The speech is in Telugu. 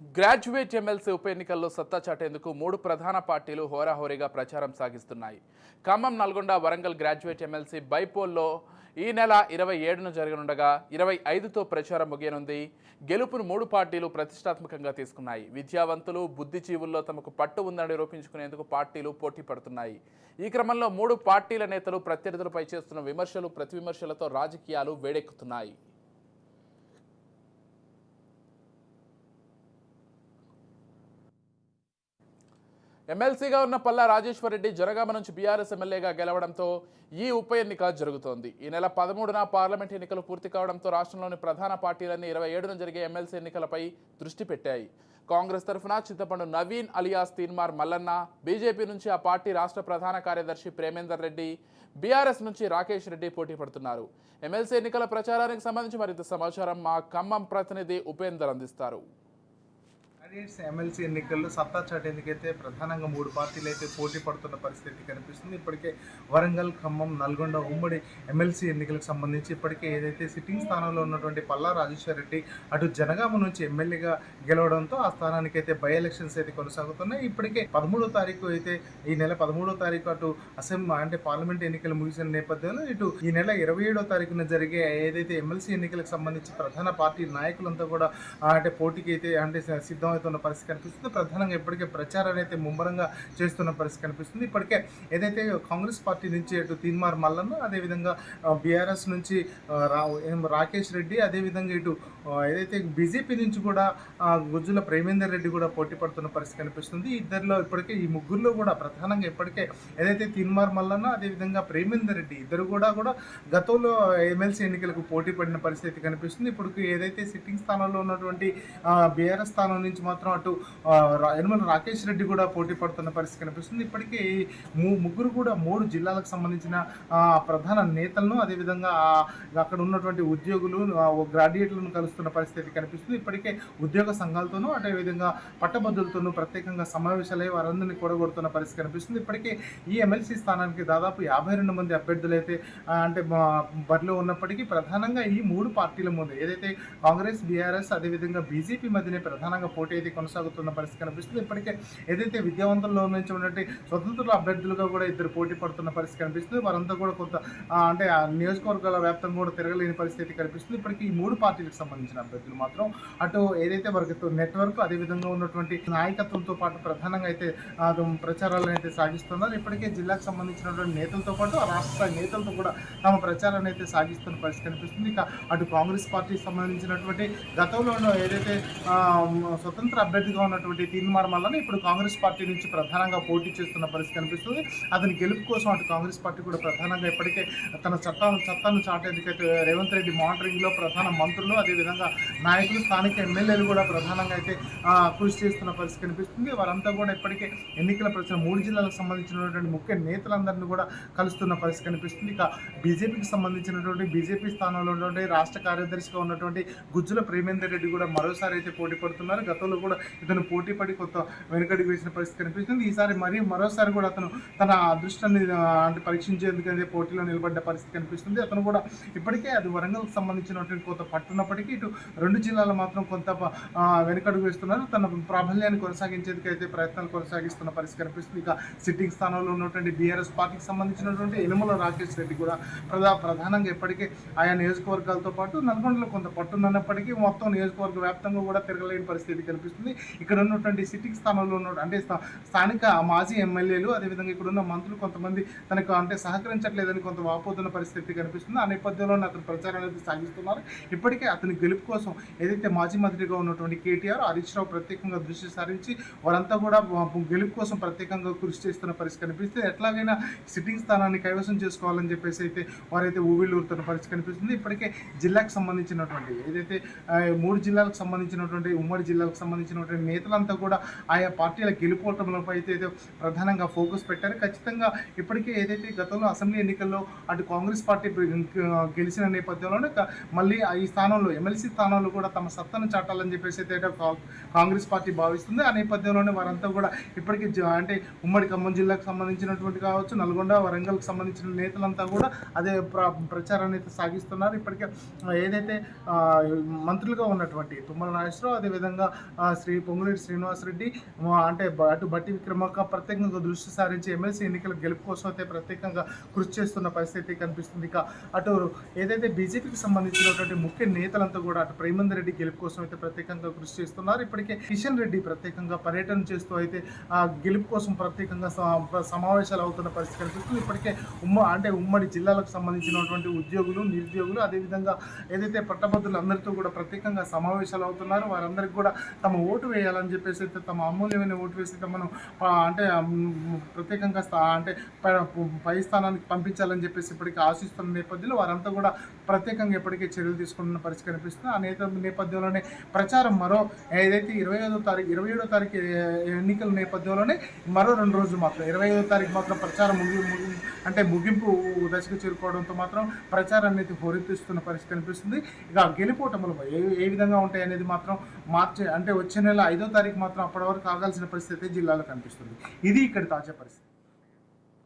గ్రాడ్యుయేట్ ఎమ్మెల్సీ ఉప ఎన్నికల్లో సత్తా చాటేందుకు మూడు ప్రధాన పార్టీలు హోరాహోరీగా ప్రచారం సాగిస్తున్నాయి. ఖమ్మం నల్గొండ వరంగల్ గ్రాడ్యుయేట్ ఎమ్మెల్సీ బైపోల్లో ఈ నెల ఇరవై ఏడున జరగనుండగా ఇరవై ఐదుతో ప్రచారం ముగియనుంది. గెలుపును మూడు పార్టీలు ప్రతిష్టాత్మకంగా తీసుకున్నాయి. విద్యావంతులు బుద్ధిజీవుల్లో తమకు పట్టు ఉందని నిరూపించుకునేందుకు పార్టీలు పోటీ పడుతున్నాయి. ఈ క్రమంలో మూడు పార్టీల నేతలు ప్రత్యర్థులపై చేస్తున్న విమర్శలు ప్రతి విమర్శలతో రాజకీయాలు వేడెక్కుతున్నాయి. ఎమ్మెల్సీగా ఉన్న పల్లా రాజేశ్వరరెడ్డి జనగామ నుంచి బీఆర్ఎస్ ఎమ్మెల్యేగా గెలవడంతో ఈ ఉప ఎన్నిక జరుగుతోంది. ఈ నెల పదమూడున పార్లమెంట్ ఎన్నికలు పూర్తి కావడంతో రాష్ట్రంలోని ప్రధాన పార్టీలన్నీ ఇరవై ఏడున జరిగే ఎమ్మెల్సీ ఎన్నికలపై దృష్టి పెట్టాయి. కాంగ్రెస్ తరఫున చింతపండు నవీన్ అలియాస్ తీన్మార్ మల్లన్న బీజేపీ నుంచి ఆ పార్టీ రాష్ట్ర ప్రధాన కార్యదర్శి ప్రేమేందర్ రెడ్డి బీఆర్ఎస్ నుంచి రాకేష్ రెడ్డి పోటీ పడుతున్నారు. ఎమ్మెల్సీ ఎన్నికల ప్రచారానికి సంబంధించి మరింత సమాచారం మా ఖమ్మం ప్రతినిధి ఉపేందర్ అందిస్తారు. క్యాండిడేట్స్ ఎమ్మెల్సీ ఎన్నికల్లో సత్తా చాటేందుకైతే ప్రధానంగా మూడు పార్టీలు అయితే పోటీ పడుతున్న పరిస్థితి కనిపిస్తుంది. ఇప్పటికే వరంగల్ ఖమ్మం నల్గొండ ఉమ్మడి ఎమ్మెల్సీ ఎన్నికలకు సంబంధించి ఇప్పటికే ఏదైతే సిట్టింగ్ స్థానంలో ఉన్నటువంటి పల్లా రాజేశ్వర రెడ్డి అటు జనగామ నుంచి ఎమ్మెల్యేగా గెలవడంతో ఆ స్థానానికి అయితే బై ఎలక్షన్స్ అయితే కొనసాగుతున్నాయి. ఇప్పటికే పదమూడో తారీఖు అయితే ఈ నెల పదమూడో తారీఖు అటు అసెంబ్లీ అంటే పార్లమెంట్ ఎన్నికలు ముగిసిన నేపథ్యంలో ఇటు ఈ నెల ఇరవై ఏడో తారీఖున జరిగే ఏదైతే ఎమ్మెల్సీ ఎన్నికలకు సంబంధించి ప్రధాన పార్టీ నాయకులంతా కూడా అంటే పోటీకి అయితే అంటే సిద్ధం మాట్లాడుతున్న పరిస్థితి కనిపిస్తుంది. ప్రధానంగా ఇప్పటికే ప్రచారాన్ని అయితే ముమ్మరంగా చేస్తున్న పరిస్థితి కనిపిస్తుంది. ఇప్పటికే ఏదైతే కాంగ్రెస్ పార్టీ నుంచి అటు తీన్మార్ మల్లన్న అదేవిధంగా బీఆర్ఎస్ నుంచి రా రాకేష్ రెడ్డి అదేవిధంగా ఇటు ఏదైతే బీజేపీ నుంచి కూడా గుజ్జుల ప్రేమేందర్ రెడ్డి కూడా పోటీ పడుతున్న పరిస్థితి కనిపిస్తుంది. ఇద్దరిలో ఇప్పటికే ఈ ముగ్గురులో కూడా ప్రధానంగా ఇప్పటికే ఏదైతే తీన్మార్ మల్లన్న అదేవిధంగా ప్రేమేందర్ రెడ్డి ఇద్దరు కూడా కూడా గతంలో ఎమ్మెల్సీ ఎన్నికలకు పోటీ పడిన పరిస్థితి కనిపిస్తుంది. ఇప్పుడు ఏదైతే సిట్టింగ్ స్థానంలో ఉన్నటువంటి బీఆర్ఎస్ స్థానం నుంచి మాత్రం అటు యనమల రాకేష్ రెడ్డి కూడా పోటీ పడుతున్న పరిస్థితి కనిపిస్తుంది. ఇప్పటికే ఈ ముగ్గురు కూడా మూడు జిల్లాలకు సంబంధించిన ప్రధాన నేతలను అదేవిధంగా అక్కడ ఉన్నటువంటి ఉద్యోగులు గ్రాడ్యుయేట్లను కలుస్తున్న పరిస్థితి కనిపిస్తుంది. ఇప్పటికే ఉద్యోగ సంఘాలతోనూ అదేవిధంగా పట్టభద్రులతోనూ ప్రత్యేకంగా సమావేశాలై వారందరినీ కూడగొడుతున్న పరిస్థితి కనిపిస్తుంది. ఇప్పటికే ఈ ఎమ్మెల్సీ స్థానానికి దాదాపు యాభై రెండు మంది అభ్యర్థులైతే అంటే బరిలో ఉన్నప్పటికీ ప్రధానంగా ఈ మూడు పార్టీల ముందు ఏదైతే కాంగ్రెస్ బీఆర్ఎస్ అదేవిధంగా బీజేపీ మధ్యనే ప్రధానంగా పోటీ అయితే కొనసాగుతున్న పరిస్థితి కనిపిస్తుంది. ఇప్పటికే ఏదైతే విద్యావంతుల్లో నుంచి ఉన్నటువంటి స్వతంత్ర అభ్యర్థులుగా కూడా ఇద్దరు పోటీ పడుతున్న పరిస్థితి కనిపిస్తుంది. వారంతా కూడా కొంత అంటే ఆ నియోజకవర్గాల వ్యాప్తంగా కూడా తిరగలేని పరిస్థితి కనిపిస్తుంది. ఇప్పటికీ ఈ మూడు పార్టీలకు సంబంధించిన అభ్యర్థులు మాత్రం అటు ఏదైతే వారికి నెట్వర్క్ అదేవిధంగా ఉన్నటువంటి నాయకత్వంతో పాటు ప్రధానంగా అయితే ప్రచారాలను అయితే సాగిస్తున్నారు. ఇప్పటికే జిల్లాకు సంబంధించినటువంటి నేతలతో పాటు ఆ రాష్ట్ర నేతలతో కూడా తమ ప్రచారాన్ని అయితే సాగిస్తున్న పరిస్థితి కనిపిస్తుంది. ఇక అటు కాంగ్రెస్ పార్టీకి సంబంధించినటువంటి గతంలో ఏదైతే స్వతంత్ర స్వతంత్ర అభ్యర్థిగా ఉన్నటువంటి తీన్మార్ మల్లన ఇప్పుడు కాంగ్రెస్ పార్టీ నుంచి ప్రధానంగా పోటీ చేస్తున్న పరిస్థితి కనిపిస్తుంది. అతని గెలుపు కోసం అటు కాంగ్రెస్ పార్టీ కూడా ప్రధానంగా ఇప్పటికే తన చట్టాలను చట్టాలను చాటేందుకైతే రేవంత్ రెడ్డి మానిటరింగ్లో ప్రధాన మంత్రులు అదేవిధంగా నాయకులు స్థానిక ఎమ్మెల్యేలు కూడా ప్రధానంగా అయితే కృషి చేస్తున్న పరిస్థితి కనిపిస్తుంది. వారంతా కూడా ఇప్పటికే ఎన్నికల ప్రచారం మూడు జిల్లాలకు సంబంధించినటువంటి ముఖ్య నేతలందరినీ కూడా కలుస్తున్న పరిస్థితి కనిపిస్తుంది. ఇక బీజేపీకి సంబంధించినటువంటి బీజేపీ స్థానంలో ఉన్నటువంటి రాష్ట్ర కార్యదర్శిగా ఉన్నటువంటి గుజ్జుల ప్రేమేందర్ రెడ్డి కూడా మరోసారి అయితే పోటీ పడుతున్నారు. గతంలో కూడా ఇతను పోటీ పడి కొత్త వెనుకడికి వేసిన పరిస్థితి కనిపిస్తుంది. ఈసారి మరి మరోసారి కూడా అతను తన అదృష్టాన్ని అంటే పరీక్షించేందుకు అయితే పోటీలో నిలబడ్డ పరిస్థితి కనిపిస్తుంది. అతను కూడా ఇప్పటికే అది వరంగల్కి సంబంధించినటువంటి కొంత పట్టున్నప్పటికీ ఇటు రెండు జిల్లాలు మాత్రం కొంత వెనుకడుగు వేస్తున్నారు. తన ప్రాబల్యాన్ని కొనసాగించేందుకు అయితే ప్రయత్నాలు కొనసాగిస్తున్న పరిస్థితి కనిపిస్తుంది. ఇక సిట్టింగ్ స్థానంలో ఉన్నటువంటి బీఆర్ఎస్ పార్టీకి సంబంధించినటువంటి ఎనుమల రాకేష్ రెడ్డి కూడా ప్రధా ప్రధానంగా ఇప్పటికే ఆయా నియోజకవర్గాలతో పాటు నల్గొండలో కొంత పట్టున్నప్పటికీ మొత్తం నియోజకవర్గ వ్యాప్తంగా కూడా తిరగలేని పరిస్థితి కనిపిస్తుంది ఇక్కడ ఉన్నటువంటి సిట్టింగ్ స్థానంలో ఉన్న అంటే స్థా- స్థానిక మాజీ ఎమ్మెల్యేలు అదేవిధంగా ఇక్కడ ఉన్న మంత్రులు కొంతమంది తనకు అంటే సహకరించట్లేదని కొంత వాపోతున్న పరిస్థితి కనిపిస్తుంది. ఆ నేపథ్యంలో అతను ప్రచారం అనేది సాగిస్తున్నారు. ఇప్పటికే అతని గెలుపు కోసం ఏదైతే మాజీ మంత్రిగా ఉన్నటువంటి కేటీఆర్ హరీష్ రావు ప్రత్యేకంగా దృష్టి సారించి వారంతా కూడా గెలుపు కోసం ప్రత్యేకంగా కృషి చేస్తున్న పరిస్థితి కనిపిస్తుంది. ఎట్లాగైనా సిట్టింగ్ స్థానాన్ని కైవసం చేసుకోవాలని చెప్పేసి అయితే వారైతే ఊవిళ్ళూరుతున్న పరిస్థితి కనిపిస్తుంది. ఇప్పటికే జిల్లాకు సంబంధించినటువంటి ఏదైతే మూడు జిల్లాలకు సంబంధించినటువంటి ఉమ్మడి జిల్లాలకు సంబంధించినటువంటి నేతలంతా కూడా ఆయా పార్టీల గెలుపోవటంపై అయితే ప్రధానంగా ఫోకస్ పెట్టారు. ఖచ్చితంగా ఇప్పటికే ఏదైతే గతంలో అసెంబ్లీ ఎన్నికల్లో అటు కాంగ్రెస్ పార్టీ గెలిచిన నేపథ్యంలోనే మళ్ళీ ఆ ఈ స్థానంలో ఎమ్మెల్సీ స్థానంలో కూడా తమ సత్తను చాటాలని చెప్పేసి అయితే కా- కాంగ్రెస్ పార్టీ భావిస్తుంది. ఆ నేపథ్యంలోనే వారంతా కూడా ఇప్పటికీ అంటే ఉమ్మడి ఖమ్మం జిల్లాకు సంబంధించినటువంటి కావచ్చు నల్గొండ వరంగల్కి సంబంధించిన నేతలంతా కూడా అదే ప్రచారాన్ని అయితే సాగిస్తున్నారు. ఇప్పటికే ఏదైతే మంత్రులుగా ఉన్నటువంటి తుమ్మల నాగేశ్వరరావు అదేవిధంగా శ్రీ పొంగులేటి శ్రీనివాసరెడ్డి అంటే అటు బట్టి విక్రమక ప్రత్యేకంగా దృష్టి సారించి ఎమ్మెల్సీ ఎన్నికల గెలుపు కోసం అయితే ప్రత్యేకంగా కృషి చేస్తున్న పరిస్థితి కనిపిస్తుంది. ఇక అటు ఏదైతే బీజేపీకి సంబంధించినటువంటి ముఖ్య నేతలంతా కూడా అటు ప్రేమందర్ రెడ్డి గెలుపు కోసం అయితే ప్రత్యేకంగా కృషి చేస్తున్నారు. ఇప్పటికే కిషన్ రెడ్డి ప్రత్యేకంగా పర్యటన చేస్తూ అయితే ఆ గెలుపు కోసం ప్రత్యేకంగా సమావేశాలు అవుతున్న పరిస్థితి కనిపిస్తుంది. ఇప్పటికే ఉమ్మ అంటే ఉమ్మడి జిల్లాలకు సంబంధించినటువంటి ఉద్యోగులు నిరుద్యోగులు అదేవిధంగా ఏదైతే పట్టభద్రులు అందరితో కూడా ప్రత్యేకంగా సమావేశాలు అవుతున్నారు. వారందరికీ కూడా తమ ఓటు వేయాలని చెప్పేసి అయితే తమ అమూల్యమైన ఓటు వేసి తమను అంటే ప్రత్యేకంగా స్థా- అంటే పై స్థానానికి పంపించాలని చెప్పేసి ఇప్పటికీ ఆశిస్తున్న నేపథ్యంలో వారంతా కూడా ప్రత్యేకంగా ఇప్పటికే చర్యలు తీసుకుంటున్న పరిస్థితి కనిపిస్తుంది. ఆ నేత నేపథ్యంలోనే ప్రచారం మరో ఏదైతే ఇరవై ఐదో తారీఖు ఇరవై ఏడో తారీఖు ఎన్నికల నేపథ్యంలోనే మరో రెండు రోజులు మాత్రం ఇరవై ఐదో తారీఖు మాత్రం ప్రచారం ముగి అంటే ముగింపు దశకు చేరుకోవడంతో మాత్రం ప్రచారాన్ని అయితే హోరెత్తిస్తున్న పరిస్థితి కనిపిస్తుంది. ఇక గెలిపోవటములు ఏ ఏ విధంగా ఉంటాయి అనేది మాత్రం మార్చే అంటే వచ్చే నెల ఐదో తారీఖు మాత్రం అప్పటి వరకు ఆగాల్సిన పరిస్థితి జిల్లాలో కనిపిస్తుంది. ఇది ఇక్కడ తాజా పరిస్థితి.